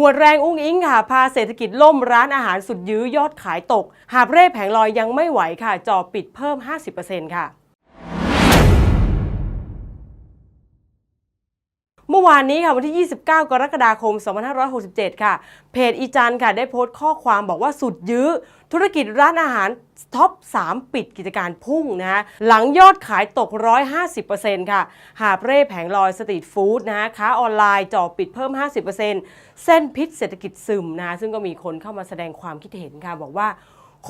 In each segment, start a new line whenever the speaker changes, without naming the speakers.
หัวแรงอุ้งอิงค่ะ พาเศรษฐกิจล่มร้านอาหารสุดยื้อยอดขายตก หาบเร่แผงลอยยังไม่ไหวค่ะจอปิดเพิ่ม 50%ค่ะ มื่อวานนี้ค่ะวันที่ 29 กรกฎาคม 2567 ค่ะ เพจอีจันค่ะได้โพสต์ข้อความบอกว่าสุดยื้อ ธุรกิจร้านอาหารท็อป 3 ปิดกิจการพุ่งนะฮะหลังยอดขายตก 150%ค่ะ หาเร่แผงลอยสตรีทฟู้ดนะฮะค้าออนไลน์จ่อปิดเพิ่ม 50%เส้นพิษเศรษฐกิจซึมนะซึ่งก็มีคนเข้ามาแสดงความคิดเห็นค่ะ บอกว่า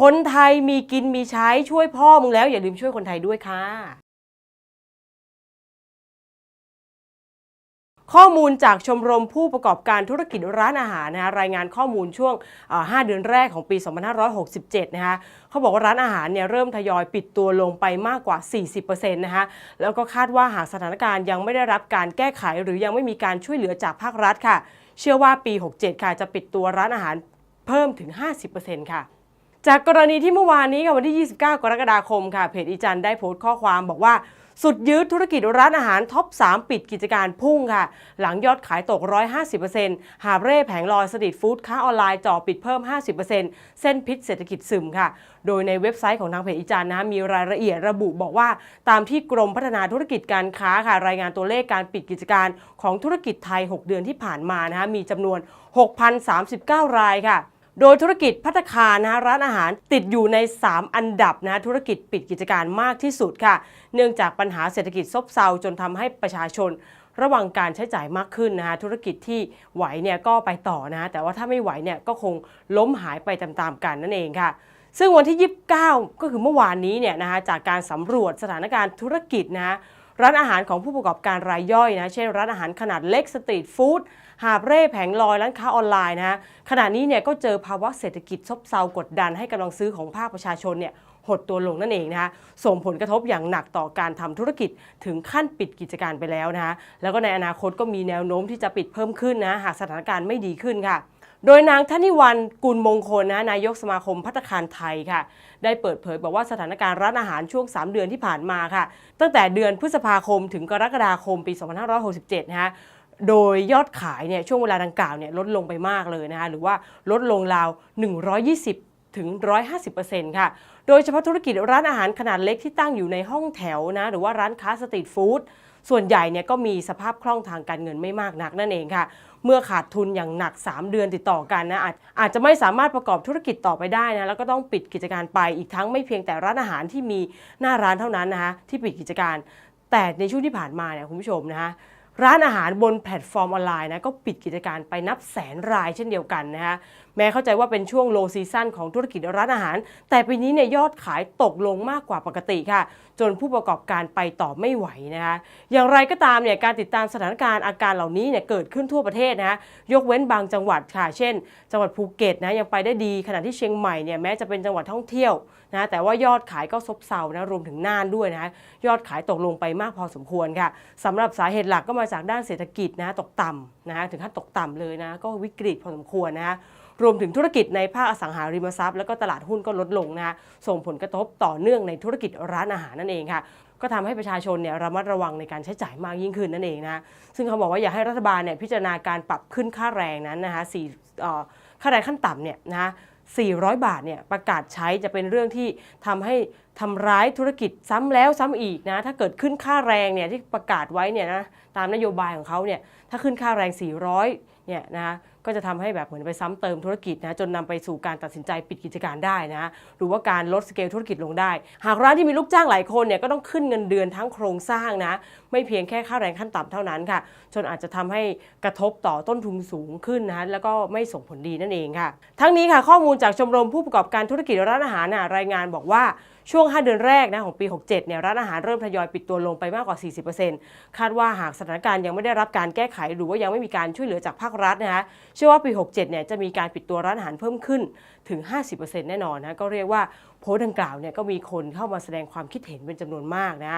คนไทยมีกินมีใช้ช่วยพ่อมึงแล้วอย่าลืมช่วยคนไทยด้วยค่ะ ข้อมูลจากชมรมผู้ประกอบการธุรกิจร้านอาหารนะฮะรายงานข้อมูลช่วง 5 เดือนแรกของปี 2567 นะคะเขาบอกว่าร้านอาหารเนี่ยเริ่มทยอยปิดตัวลงไปมากกว่า 40%นะคะแล้วก็คาดว่าหากสถานการณ์ยังไม่ได้รับการแก้ไข หรือยังไม่มีการช่วยเหลือจากภาครัฐค่ะ เชื่อว่าปี 67 ค่ะจะปิดตัวร้านอาหารเพิ่มถึง 50%ค่ะ จากกรณีที่เมื่อวานนี้ค่ะวันที่ 29 กรกฎาคมค่ะเพจอีจันได้โพสต์ข้อความบอกว่า สุดยื้อธุรกิจร้านอาหารท็อป 3 ปิดกิจการพุ่งค่ะ หลังยอดขายตก 150%หาเร่แผงลอยสตรีทฟู้ดค้าออนไลน์จ่อปิดเพิ่ม 50%เส้นพิษเศรษฐกิจซึมค่ะ โดยในเว็บไซต์ของทางเพจอีจันนะมีรายละเอียดระบุบอกว่า ตามที่กรมพัฒนาธุรกิจการค้าค่ะ รายงานตัวเลขการปิดกิจการของธุรกิจไทย 6 เดือนที่ผ่านมานะคะมีจำนวน 6,039 รายค่ะ โดยธุรกิจพัตตาคารนะร้านอาหารติดอยู่ใน 3 อันดับนะธุรกิจปิดกิจการมากที่สุดค่ะ เนื่องจากปัญหาเศรษฐกิจซบเซาจนทำให้ประชาชนระวังการใช้จ่ายมากขึ้นนะคะธุรกิจที่ไหวเนี่ยก็ไปต่อนะแต่ว่าถ้าไม่ไหวเนี่ยก็คงล้มหายไปตามๆกันนั่นเองค่ะ ซึ่งวันที่ 29 ก็คือเมื่อวานนี้เนี่ยนะคะจากการสำรวจสถานการณ์ธุรกิจนะร้านอาหารของผู้ประกอบการรายย่อยนะเช่นร้านอาหารขนาดเล็กสตรีทฟู้ด หาบเร่แผงลอยร้านค้าออนไลน์นะขณะนี้เนี่ยก็เจอภาวะเศรษฐกิจซบเซากดดันให้กำลังซื้อของภาคประชาชนเนี่ยหดตัวลงนั่นเองนะคะส่งผลกระทบอย่างหนักต่อการทำธุรกิจถึงขั้นปิดกิจการไปแล้วนะคะแล้วก็ในอนาคตก็มีแนวโน้มที่จะปิดเพิ่มขึ้นนะหากสถานการณ์ไม่ดีขึ้นค่ะ โดยนางธนิวันกุลมงคลนะนายกสมาคมพัตตาคารไทยค่ะ ได้เปิดเผยบอกว่าสถานการณ์ร้านอาหารช่วง 3 เดือนที่ผ่านมาค่ะ ตั้งแต่เดือนพฤษภาคมถึงกรกฎาคมปี 2567 นะฮะ โดยยอดขายเนี่ยช่วงเวลาดังกล่าวเนี่ยลดลงไปมากเลยนะคะหรือว่าลดลงราว 120 ถึง 150%ค่ะ โดยเฉพาะธุรกิจร้านอาหารขนาดเล็กที่ตั้งอยู่ในห้องแถวนะหรือว่าร้านค้าสตรีทฟู้ดส่วนใหญ่เนี่ยก็มีสภาพคล่องทางการเงินไม่มากนักนั่นเองค่ะ เมื่อขาดทุนอย่างหนัก 3 เดือนติดต่อกันนะอาจอาจจะไม่สามารถประกอบธุรกิจต่อไปได้นะแล้วก็ต้องปิดกิจการไปอีกทั้งไม่เพียงแต่ร้านอาหารที่มีหน้าร้านเท่านั้นนะคะที่ปิดกิจการ แต่ในช่วงที่ผ่านมาเนี่ยคุณผู้ชมนะคะ ร้านอาหารบนแพลตฟอร์มออนไลน์นะก็ปิดกิจการไปนับแสนรายเช่นเดียวกันนะคะ แม้เข้าใจว่าเป็นช่วงโลซีซั่นของธุรกิจร้านอาหาร แต่ปีนี้เนี่ยยอดขายตกลงมากกว่าปกติค่ะ จนผู้ประกอบการไปต่อไม่ไหวนะคะอย่างไรก็ตามเนี่ยการติดตามสถานการณ์อาการเหล่านี้เนี่ยเกิดขึ้นทั่วประเทศนะคะยกเว้นบางจังหวัดค่ะ เช่น จังหวัดภูเก็ตนะยังไปได้ดีขณะที่เชียงใหม่เนี่ยแม้จะเป็นจังหวัดท่องเที่ยวนะแต่ว่ายอดขายก็ซบเซานะรวมถึงน่านด้วยนะยอดขายตกลงไปมากพอสมควรค่ะสำหรับสาเหตุหลักก็มาจากด้านเศรษฐกิจนะตกต่ำนะถึงขั้นตกต่ำเลยนะก็วิกฤตพอสมควรนะ รวมถึงธุรกิจในภาคอสังหาริมทรัพย์แล้วก็ตลาดหุ้นก็ลดลงนะคะส่งผลกระทบต่อเนื่องในธุรกิจร้านอาหารนั่นเองค่ะก็ทำให้ประชาชนเนี่ยระมัดระวังในการใช้จ่ายมากยิ่งขึ้นนั่นเองนะ ซึ่งเขาบอกว่าอยากให้รัฐบาลเนี่ยพิจารณาการปรับขึ้นค่าแรงนั้นนะคะสี่ค่าแรงขั้นต่ำเนี่ยนะ400 บาทเนี่ยประกาศใช้จะเป็นเรื่องที่ทำให้ทำร้ายธุรกิจซ้ำแล้วซ้ำอีกนะถ้าเกิดขึ้นค่าแรงเนี่ยที่ประกาศไว้เนี่ยนะตามนโยบายของเขาเนี่ยถ้าขึ้นค่าแรง 400เนี่ยนะก็จะทำให้แบบเหมือนไปซ้ำเติมธุรกิจนะจนนำไปสู่การตัดสินใจปิดกิจการได้นะหรือว่าการลดสเกลธุรกิจลงได้ หากร้านที่มีลูกจ้างหลายคนเนี่ยก็ต้องขึ้นเงินเดือนทั้งโครงสร้างนะ ไม่เพียงแค่ค่าแรงขั้นต่ำเท่านั้นค่ะ จนอาจจะทำให้กระทบต่อต้นทุนสูงขึ้นนะแล้วก็ไม่ส่งผลดีนั่นเองค่ะ ทั้งนี้ค่ะข้อมูลจากชมรมผู้ประกอบการธุรกิจร้านอาหารนะรายงานบอกว่าช่วง 5 เดือนแรกนะของปี 67 เนี่ยร้านอาหารเริ่มทยอยปิดตัวลงไปมากกว่า 40%คาดว่าหากสถานการณ์ยังไม่ได้รับการแก้ไข หรือว่ายังไม่มีการช่วยเหลือจากภาครัฐนะคะเชื่อว่าปี 67 เนี่ยจะมีการปิดตัวร้านอาหารเพิ่มขึ้นถึง 50%แน่นอนนะก็เรียกว่าโพสต์ดังกล่าวเนี่ยก็มีคนเข้ามาแสดงความคิดเห็นเป็นจำนวนมากนะ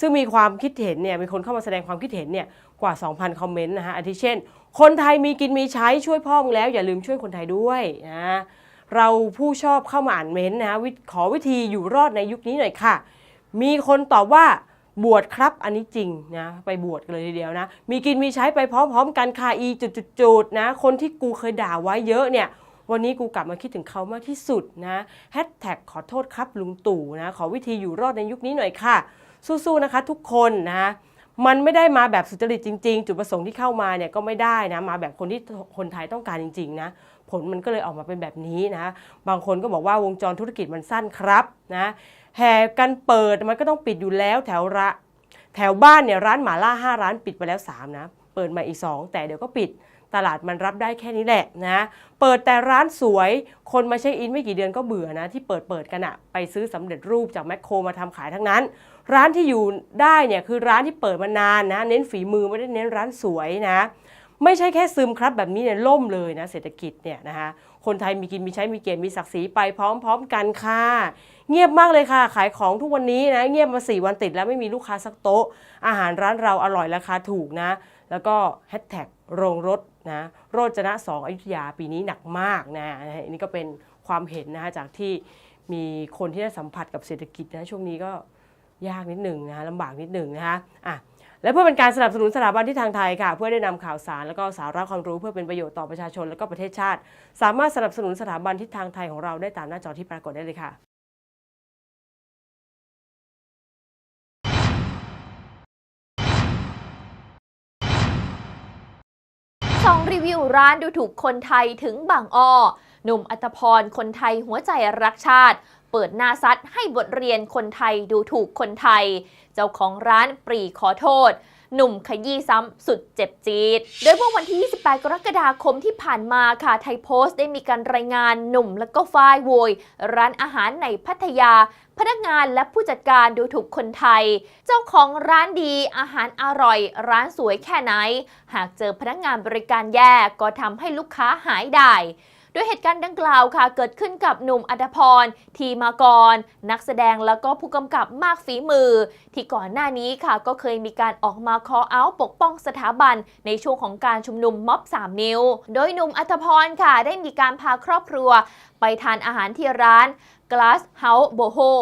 ซึ่งมีความคิดเห็นเนี่ยมีคนเข้ามาแสดงความคิดเห็นเนี่ยกว่า 2,000 คอมเมนต์นะฮะอาทิเช่น คนไทยมีกินมีใช้ช่วยพ่อมึงแล้ว อย่าลืมช่วยคนไทยด้วยนะเราผู้ชอบเข้ามาอ่านเม้นต์นะขอวิธีอยู่รอดในยุคนี้หน่อยค่ะ มีคนตอบว่า บวชครับอันนี้จริงนะไปบวชกันเลยทีเดียวนะ มีกินมีใช้ไปพร้อมๆ กันค่ะอีจุดๆๆนะ คนที่กูเคยด่าไว้เยอะเนี่ยวันนี้กูกลับมาคิดถึงเขามากที่สุดนะแฮชแท็กขอโทษครับลุงตู่นะขอวิธีอยู่รอดในยุคนี้หน่อยค่ะ สู้ๆนะคะทุกคนนะมันไม่ได้มาแบบสุจริตจริง ๆ จุดประสงค์ที่เข้ามาเนี่ยก็ไม่ได้นะมาแบบคนที่คนไทยต้องการจริง ๆ นะผลมันก็เลยออกมาเป็นแบบนี้นะ บางคนก็บอกว่าวงจรธุรกิจมันสั้นครับนะ แห่กันเปิดมันก็ต้องปิดอยู่แล้วแถวระแถวบ้านเนี่ยร้านหมาล่า5ร้านปิดไปแล้ว3นะเปิดมาอีก 2 แต่เดี๋ยวก็ปิดตลาดมันรับได้แค่นี้แหละนะเปิดแต่ร้านสวยคนมาเช็คอินไม่กี่เดือนก็เบื่อนะที่เปิดเปิดกันอะไปซื้อสำเร็จรูปจากแมคโครมาทำขายทั้งนั้น ร้านที่อยู่ได้เนี่ยคือร้านที่เปิดมานานนะเน้นฝีมือไม่ได้เน้นร้านสวยนะไม่ใช่แค่ซึมครับแบบนี้เนี่ยล่มเลยนะเศรษฐกิจเนี่ยนะคะคนไทยมีกินมีใช้มีเกียรติมีศักดิ์ศรีไปพร้อม ๆ กันค่ะ เงียบมากเลยค่ะ ขายของทุกวันนี้นะเงียบมา 4 วันติดแล้วไม่มีลูกค้าสักโต๊ะ อาหารร้านเราอร่อยราคาถูกนะ แล้วก็แฮชแท็กโรงรถนะโรจนะสองอยุธยาปีนี้หนักมากนะอันนี้ก็เป็นความเห็นนะคะจากที่มีคนที่ได้สัมผัสกับเศรษฐกิจนะช่วงนี้ก็ยากนิดหนึ่งนะคะลำบากนิดหนึ่งนะคะอะและเพื่อเป็นการสนับสนุนสถาบันที่ทางไทยค่ะ เพื่อได้นำข่าวสารและก็สาระความรู้เพื่อเป็นประโยชน์ต่อประชาชนและก็ประเทศชาติ สามารถสนับสนุนสถาบันทิศทางไทยของเราได้ตามหน้าจอที่ปรากฏได้เลยค่ะ
สองรีวิวร้านดูถูกคนไทยถึงบางอ้อ หนุ่มอัตพรคนไทยหัวใจรักชาติ เปิดหน้าซัดให้บทเรียนคนไทยดูถูกคนไทย เจ้าของร้านปรีขอโทษ หนุ่มขยี้ซ้ำสุดเจ็บจี๊ด โดยเมื่อวันที่ 28 กรกฎาคมที่ผ่านมาค่ะไทยโพสต์ได้มีการรายงานหนุ่มและก็ฝ้ายโวย ร้านอาหารในพัทยา พนักงานและผู้จัดการดูถูกคนไทย เจ้าของร้านดีอาหารอร่อย ร้านสวยแค่ไหน หากเจอพนักงานบริการแย่ก็ทำให้ลูกค้าหายได้ โดยเหตุการณ์ดังกล่าวค่ะ เกิดขึ้นกับหนุ่มอัตพร ทีมากร นักแสดงแล้วก็ผู้กำกับมากฝีมือ ที่ก่อนหน้านี้ค่ะ ก็เคยมีการออกมาคอเอาปกป้องสถาบัน ในช่วงของการชุมนุมม็อบ 3 นิ้ว โดยหนุ่มอัตพรค่ะ ได้มีการพาครอบครัว ไปทานอาหารที่ร้าน Glass House Boho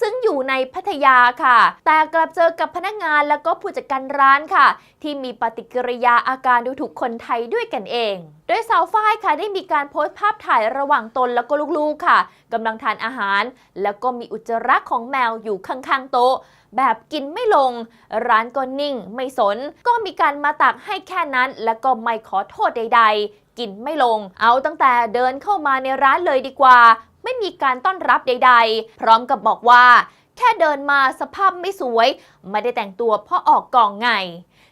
ซึ่งอยู่ในพัทยาค่ะ แต่กลับเจอกับพนักงานแล้วก็ผู้จัดการร้านค่ะ ที่มีปฏิกิริยาอาการดูถูกคนไทยด้วยกันเอง โดยสาวฝ้ายค่ะได้มีการโพสต์ภาพถ่ายระหว่างตนแล้วก็ลูกๆค่ะกำลังทานอาหาร แล้วก็มีอุจจาระของแมวอยู่ข้างๆโต๊ะแบบกินไม่ลง ร้านก็นิ่ง ไม่สน ก็มีการมาตักให้แค่นั้น แล้วก็ไม่ขอโทษใด ๆ กินไม่ลง เอาตั้งแต่เดินเข้ามาในร้านเลยดีกว่า ไม่มีการต้อนรับใด ๆ พร้อมกับบอกว่า แค่เดินมาสภาพไม่สวย ไม่ได้แต่งตัวเพราะออกกองไง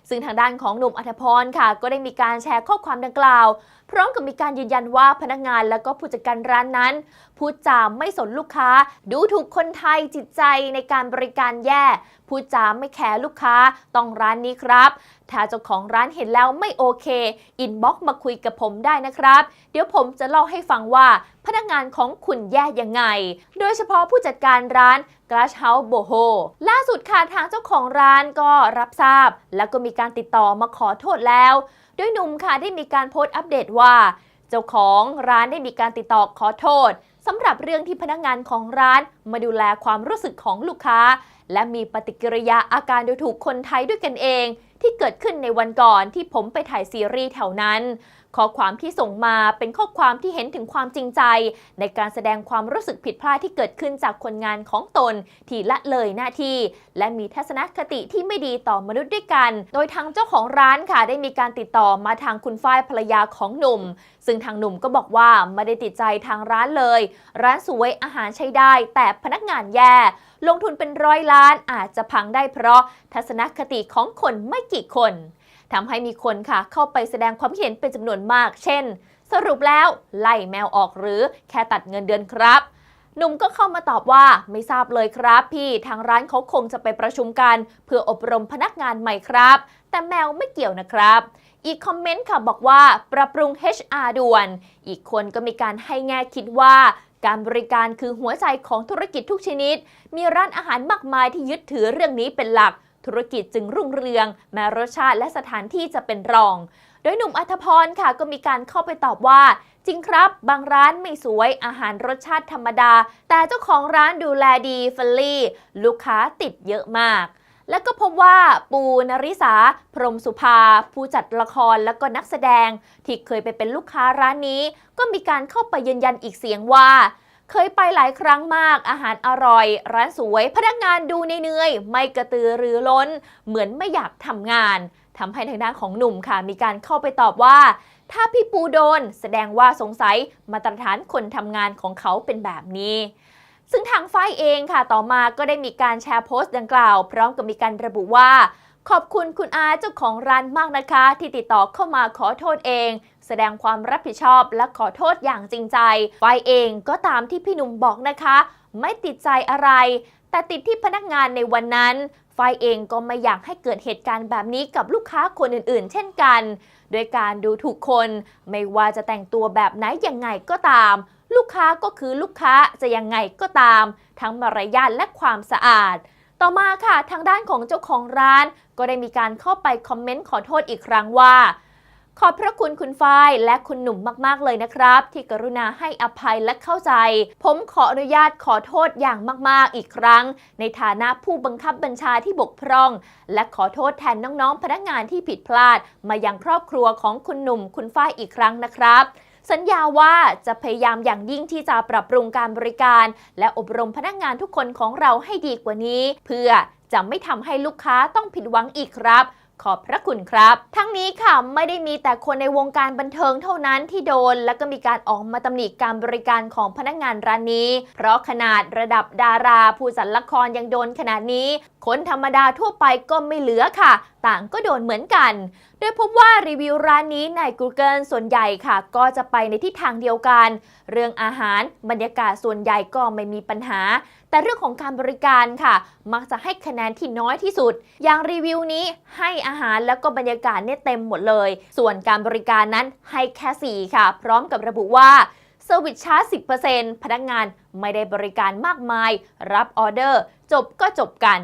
ซึ่งทางด้านของหนุ่มอัธพรค่ะ ก็ได้มีการแชร์ข้อความดังกล่าว พร้อมกับมีการยืนยันว่าพนักงานและก็ผู้จัดการร้านนั้นพูดจาไม่สนลูกค้า ดูถูกคนไทยจิตใจในการบริการแย่ พูดจาไม่แคร์ลูกค้าต้องร้านนี้ครับ ถ้าเจ้าของร้านเห็นแล้วไม่โอเค อินบ็อกมาคุยกับผมได้นะครับ เดี๋ยวผมจะเล่าให้ฟังว่าพนักงานของคุณแย่ยังไง โดยเฉพาะผู้จัดการร้าน Glass House Boho ล่าสุดค่ะทางเจ้าของร้านก็รับทราบ แล้วก็มีการติดต่อมาขอโทษแล้ว โดยหนุ่มค่ะได้มีการโพสต์อัปเดตว่า เจ้าของร้านได้มีการติดต่อขอโทษสำหรับเรื่องที่พนักงานของร้านมาดูแลความรู้สึกของลูกค้า และมีปฏิกิริยาอาการดูถูกคนไทยด้วยกันเอง ที่เกิดขึ้นในวันก่อนที่ผมไปถ่ายซีรีส์แถวนั้น ข้อความที่ส่งมาเป็นข้อความที่เห็นถึงความจริงใจ ในการแสดงความรู้สึกผิดพลาดที่เกิดขึ้นจากคนงานของตน ที่ละเลยหน้าที่ และมีทัศนคติที่ไม่ดีต่อมนุษย์ด้วยกัน โดยทางเจ้าของร้านค่ะได้มีการติดต่อมาทางคุณฝ้ายภรรยาของหนุ่ม ซึ่งทางหนุ่มก็บอกว่าไม่ได้ติดใจทางร้านเลย ร้านสวยอาหารใช้ได้ แต่พนักงานแย่ลงทุนเป็นร้อยล้านอาจจะพังได้เพราะทัศนคติของคนไม่กี่คน ทำให้มีคนค่ะเข้าไปแสดงความเห็นเป็นจำนวนมาก เช่น สรุปแล้วไล่แมวออกหรือแค่ตัดเงินเดือนครับหนุ่มก็เข้ามาตอบว่าไม่ทราบเลยครับพี่ทางร้านเขาคงจะไปประชุมกัน เพื่ออบรมพนักงานใหม่ครับ แต่แมวไม่เกี่ยวนะครับ อีกคอมเมนต์ค่ะบอกว่าปรับปรุง HR ด่วน อีกคนก็มีการให้แง่คิดว่า การบริการคือหัวใจของธุรกิจทุกชนิด มีร้านอาหารมากมายที่ยึดถือเรื่องนี้เป็นหลัก ธุรกิจจึงรุ่งเรือง แม้รสชาติและสถานที่จะเป็นรอง โดยหนุ่มอัธพรค่ะก็มีการเข้าไปตอบว่า จริงครับ บางร้านไม่สวยอาหารรสชาติธรรมดา แต่เจ้าของร้านดูแลดีเฟลลี่ ลูกค้าติดเยอะมากแล้วก็พบว่าปูนริสา พรหมสุภา ผู้จัดละครและก็นักแสดง ที่เคยไปเป็นลูกค้าร้านนี้ ก็มีการเข้าไปยืนยันอีกเสียงว่า เคยไปหลายครั้งมาก อาหารอร่อย ร้านสวย พนักงานดูเหนื่อยไม่กระตือรือร้น เหมือนไม่อยากทำงานทำให้ทางด้านของหนุ่มค่ะ มีการเข้าไปตอบว่า ถ้าพี่ปูโดน แสดงว่าสงสัยมาตรฐานคนทำงานของเขาเป็นแบบนี้ซึ่งทางฝ้ายเองค่ะ ต่อมาก็ได้มีการแชร์โพสต์ดังกล่าว พร้อมกับมีการระบุว่า ขอบคุณคุณอาเจ้าของร้านมากนะคะ ที่ติดต่อเข้ามาขอโทษเอง ดงความรับผิดชอบและขอโทษอย่างจริงใจฝ้ายเองก็ตามที่พี่หนุ่มบอกนะคะ ไม่ติดใจอะไร แต่ติดที่พนักงานในวันนั้นฝ้ายเองก็ไม่อยากให้เกิดเหตุการณ์แบบนี้กับลูกค้าคนอื่นๆ เช่นกัน โดยการดูถูกคน ไม่ว่าจะแต่งตัวแบบไหนยังไงก็ตาม ลูกค้าก็คือลูกค้าจะยังไงก็ตาม ทั้งมารยาทและความสะอาด ต่อมาค่ะทางด้านของเจ้าของร้าน ก็ได้มีการเข้าไปคอมเมนต์ขอโทษอีกครั้งว่า ขอบพระคุณคุณฝ้ายและคุณหนุ่มมากๆเลยนะครับ ที่กรุณาให้อภัยและเข้าใจ ผมขออนุญาตขอโทษอย่างมากๆอีกครั้ง ในฐานะผู้บังคับบัญชาที่บกพร่อง และขอโทษแทนน้องๆ พนักงานที่ผิดพลาด มายังครอบครัวของคุณหนุ่มคุณฝ้ายอีกครั้งนะครับสัญญาว่าจะพยายามอย่างยิ่งที่จะปรับปรุงการบริการ และอบรมพนักงานทุกคนของเราให้ดีกว่านี้ เพื่อจะไม่ทำให้ลูกค้าต้องผิดหวังอีกครับ ขอบพระคุณครับ ทั้งนี้ค่ะไม่ได้มีแต่คนในวงการบันเทิงเท่านั้นที่โดน และก็มีการออกมาตำหนิการบริการของพนักงานร้านนี้ เพราะขนาดระดับดารา ผู้จัดละครยังโดนขนาดนี้ คนธรรมดาทั่วไปก็ไม่เหลือค่ะ ต่างก็โดนเหมือนกัน โดยพบว่ารีวิวร้านนี้ใน Google ส่วนใหญ่ค่ะ ก็จะไปในทิศทางเดียวกัน เรื่องอาหารบรรยากาศส่วนใหญ่ก็ไม่มีปัญหา แต่เรื่องของการบริการค่ะ มักจะให้คะแนนที่น้อยที่สุด อย่างรีวิวนี้ให้อาหารแล้วก็บรรยากาศเนี่ยเต็มหมดเลย ส่วนการบริการนั้นให้แค่ 4 ค่ะ พร้อมกับระบุว่าเซอร์วิสช้า 10%พนักงานไม่ได้บริการมากมาย รับออเดอร์ จบก็จบกัน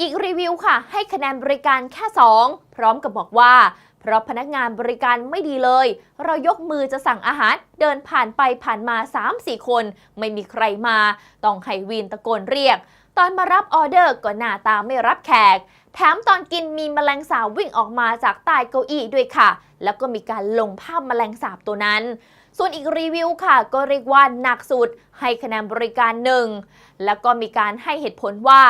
อีกรีวิวค่ะ ให้คะแนนบริการแค่ 2 พร้อมกับบอกว่า เพราะพนักงานบริการไม่ดีเลย เรายกมือจะสั่งอาหารเดินผ่านไปผ่านมา 3-4 คน ไม่มีใครมา ต้องให้วีนตะโกนเรียก ตอนมารับออเดอร์ก็หน้าตาไม่รับแขก แถมตอนกินมีแมลงสาบวิ่งออกมาจากใต้เก้าอี้ด้วยค่ะ แล้วก็มีการลงภาพแมลงสาบตัวนั้นส่วนอีกรีวิวค่ะ ก็เรียกว่าหนักสุดให้คะแนนบริการหนึ่งแล้วก็มีการให้เหตุผลว่า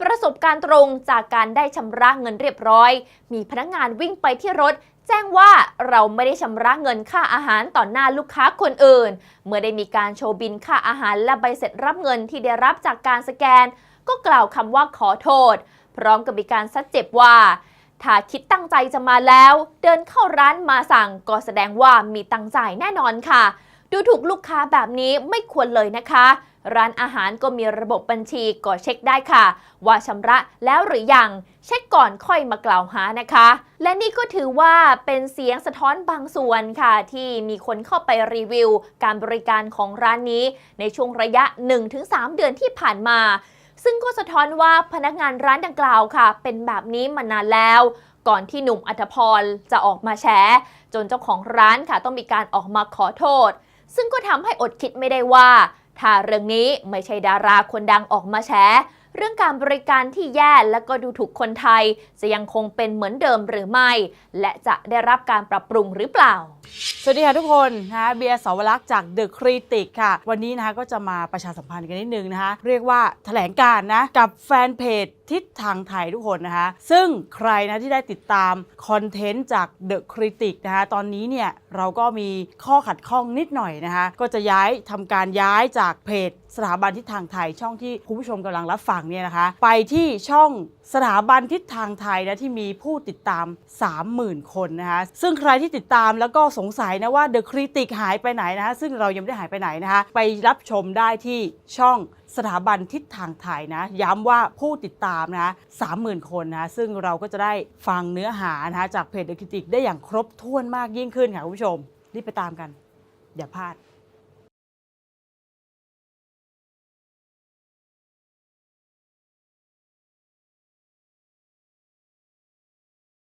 ประสบการณ์ตรงจากการได้ชำระเงินเรียบร้อย มีพนักงานวิ่งไปที่รถ แจ้งว่าเราไม่ได้ชำระเงินค่าอาหารต่อหน้าลูกค้าคนอื่น เมื่อได้มีการโชว์บินค่าอาหารและใบเสร็จรับเงินที่ได้รับจากการสแกน ก็กล่าวคำว่าขอโทษ พร้อมกับมีการซัดเจ็บว่าถ้าคิดตั้งใจจะมาแล้ว เดินเข้าร้านมาสั่งก็แสดงว่ามีตังค์จ่ายแน่นอนค่ะ ดูถูกลูกค้าแบบนี้ไม่ควรเลยนะคะ ร้านอาหารก็มีระบบบัญชีก็เช็คได้ค่ะ ว่าชำระแล้วหรือยัง เช็คก่อนค่อยมากล่าวหานะคะ และนี่ก็ถือว่าเป็นเสียงสะท้อนบางส่วนค่ะ ที่มีคนเข้าไปรีวิว การบริการของร้านนี้ ในช่วงระยะ 1-3 เดือนที่ผ่านมา ซึ่งก็สะท้อนว่าพนักงานร้านดังกล่าวค่ะ เป็นแบบนี้มานานแล้วก่อนที่หนุ่มอัธพรจะออกมาแฉจนเจ้าของร้านค่ะต้องมีการออกมาขอโทษ ซึ่งก็ทำให้อดคิดไม่ได้ว่า ถ้าเรื่องนี้ไม่ใช่ดาราคนดังออกมาแฉเรื่องการบริการที่แย่และก็ดูถูกคนไทย จะยังคงเป็นเหมือนเดิมหรือไม่ และจะได้รับการปรับปรุงหรือเปล่า
สวัสดีค่ะทุกคนนะคะเบียร์สาวรักษ์จาก The Critic ค่ะ วันนี้นะคะก็จะมาประชาสัมพันธ์กันนิดนึงนะคะ เรียกว่าแถลงการนะ กับแฟนเพจทิศทางไทยทุกคนนะคะ ซึ่งใครนะที่ได้ติดตามคอนเทนต์จาก The Critic นะคะ ตอนนี้เนี่ยเราก็มีข้อขัดข้องนิดหน่อยนะคะ ก็จะย้ายทำการย้ายจากเพจสถาบันทิศทางไทย ช่องที่คุณผู้ชมกำลังรับฟังเนี่ยนะคะ ไปที่ช่องสถาบันทิศทางไทยนะที่มีผู้ติดตาม 30,000 คนนะคะซึ่งใครที่ติดตามแล้วก็สงสัยนะว่า The Critic หายไปไหนนะคะซึ่งเรายังไม่ได้หายไปไหนนะคะไปรับชมได้ที่ช่องสถาบันทิศทางไทยนะ ย้ำว่าผู้ติดตามนะสามหมื่นคนนะซึ่งเราก็จะได้ฟังเนื้อหานะคะจากเพจ The Critic ได้อย่างครบถ้วนมากยิ่งขึ้นค่ะคุณผู้ชมรีบไปตามกัน อย่าพลาด